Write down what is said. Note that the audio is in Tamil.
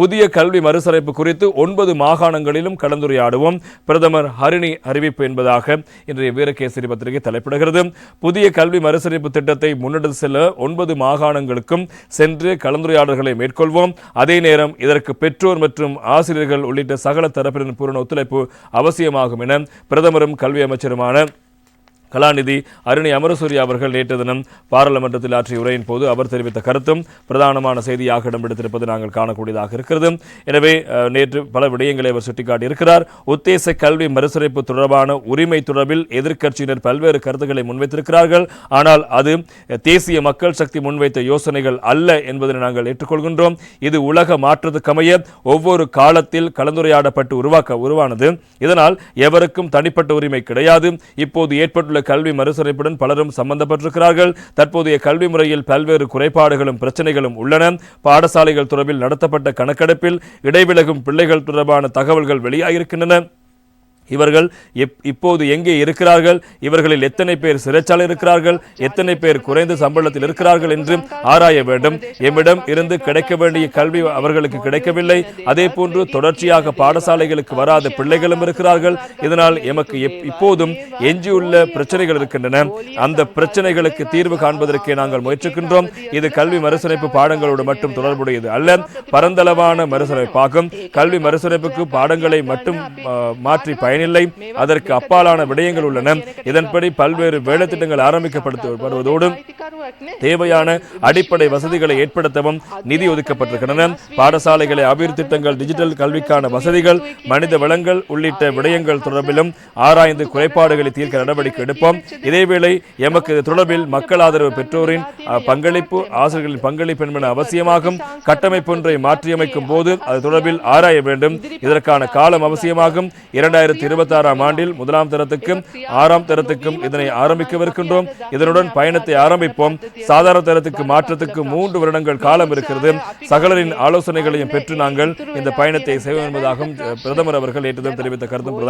புதிய கல்வி மறுசீரமைப்பு குறித்து ஒன்பது மாகாணங்களிலும் கலந்துரையாடுவோம். பிரதமர் ஹரிணி அறிவிப்பு என்பதாக இன்றைய வீரகேசரி பத்திரிகை தலைப்பிடுகிறது. புதிய கல்வி மறுசீரமைப்பு திட்டத்தை முன்னெடுத்து செல்ல ஒன்பது மாகாணங்களுக்கும் சென்று கலந்துரையாடல்களை மேற்கொள்வோம். அதே நேரம் இதற்கு பெற்றோர் மற்றும் ஆசிரியர்கள் உள்ளிட்ட சகல தரப்பினரின் பூரண ஒத்துழைப்பு அவசியமாகும் என பிரதமரும் கல்வி அமைச்சருமான கலாநிதி அருணி அமரசூரி அவர்கள் நேற்று தினம் பாராளுமன்றத்தில் ஆற்றிய உரையின் போது அவர் தெரிவித்த கருத்தும் பிரதானமான செய்தியாக இடம்பெடுத்திருப்பது நாங்கள் காணக்கூடியதாக இருக்கிறது. எனவே நேற்று பல விடயங்களை அவர் சுட்டிக்காட்டியிருக்கிறார். உத்தேச கல்வி மறுசீரமைப்பு தொடர்பான உரிமை தொடர்பில் எதிர்க்கட்சியினர் பல்வேறு கருத்துக்களை முன்வைத்திருக்கிறார்கள். ஆனால் அது தேசிய மக்கள் சக்தி முன்வைத்த யோசனைகள் அல்ல என்பதனை நாங்கள் ஏற்றுக்கொள்கின்றோம். இது உலக மாற்றத்துக்கமைய ஒவ்வொரு காலத்தில் கலந்துரையாடப்பட்டு உருவாக்க உருவானது. இதனால் எவருக்கும் தனிப்பட்ட உரிமை கிடையாது. இப்போது ஏற்பட்டுள்ள கல்வி மறுசீரமைப்புடன் பலரும் சம்பந்தப்பட்டிருக்கிறார்கள். தற்போதைய கல்வி முறையில் பல்வேறு குறைபாடுகளும் பிரச்சனைகளும் உள்ளன. பாடசாலைகள் தொடர்பில் நடத்தப்பட்ட கணக்கெடுப்பில் இடைவிலகும் பிள்ளைகள் தொடர்பான தகவல்கள் வெளியாகியிருக்கின்றன. இவர்கள் இப்போது எங்கே இருக்கிறார்கள்? இவர்களில் எத்தனை பேர் சிறைச்சாலை இருக்கிறார்கள்? எத்தனை பேர் குறைந்த சம்பளத்தில் இருக்கிறார்கள் என்று ஆராய வேண்டும். எம்மிடம் இருந்து கிடைக்க வேண்டிய கல்வி அவர்களுக்கு கிடைக்கவில்லை. அதே போன்று தொடர்ச்சியாக பாடசாலைகளுக்கு வராத பிள்ளைகளும் இருக்கிறார்கள். இதனால் எமக்கு எப்- இப்போதும் எஞ்சியுள்ள பிரச்சனைகள் இருக்கின்றன. அந்த பிரச்சனைகளுக்கு தீர்வு காண்பதற்கே நாங்கள் முயற்சிக்கின்றோம். இது கல்வி மறுசீரமைப்பு பாடங்களோடு மட்டும் தொடர்புடையது அல்ல. பரந்தளவான மறுசீரமைப்பாகும் கல்வி மறுசீரமைப்புக்கு பாடங்களை மட்டும் மாற்றி மாற்றி பயனில்லை அதற்கு அப்பாலான விடயங்கள் உள்ளன. இதன்படி பல்வேறு வேலைத்திட்டங்கள் ஆரம்பிக்கப்படுவதோடு தேவையான அடிப்படை வசதிகளை ஏற்படுத்தவும் நிதி ஒதுக்கப்பட்டிருக்கின்றன. பாடசாலைகளை அபிவிருத்தி திட்டங்கள் டிஜிட்டல் கல்விக்கான வசதிகள் மனித வளங்கள் உள்ளிட்ட விடயங்கள் தொடர்பிலும் ஆராய்ந்து குறைபாடுகளை தீர்க்க நடவடிக்கை எடுப்போம். இதேவேளை எமக்கு தொடர்பில் மக்கள் ஆதரவு பெற்றோரின் பங்களிப்பு ஆசிரியர்களின் பங்களிப்பு என்பன அவசியமாகும். கட்டமைப்பு ஒன்றை மாற்றியமைக்கும் போது அது தொடர்பில் ஆராய வேண்டும். இதற்கான காலம் அவசியமாகும். இரண்டாயிரத்தி இருபத்தி ஆறாம் ஆண்டில் முதலாம் தரத்துக்கும் ஆறாம் தரத்துக்கும் இதனை ஆரம்பிக்கவிருக்கின்றோம். இதனுடன் பயணத்தை ஆரம்பிப்போம். சாதாரண தரத்துக்கு மாற்றத்துக்கு மூன்று வருடங்கள் காலம் இருக்கிறது. சகலரின் ஆலோசனைகளையும் பெற்று நாங்கள் இந்த பயணத்தை செய்வோம் என்பதாகவும் பிரதமர் அவர்கள் ஏற்றதும் தெரிவித்த கருத்தும்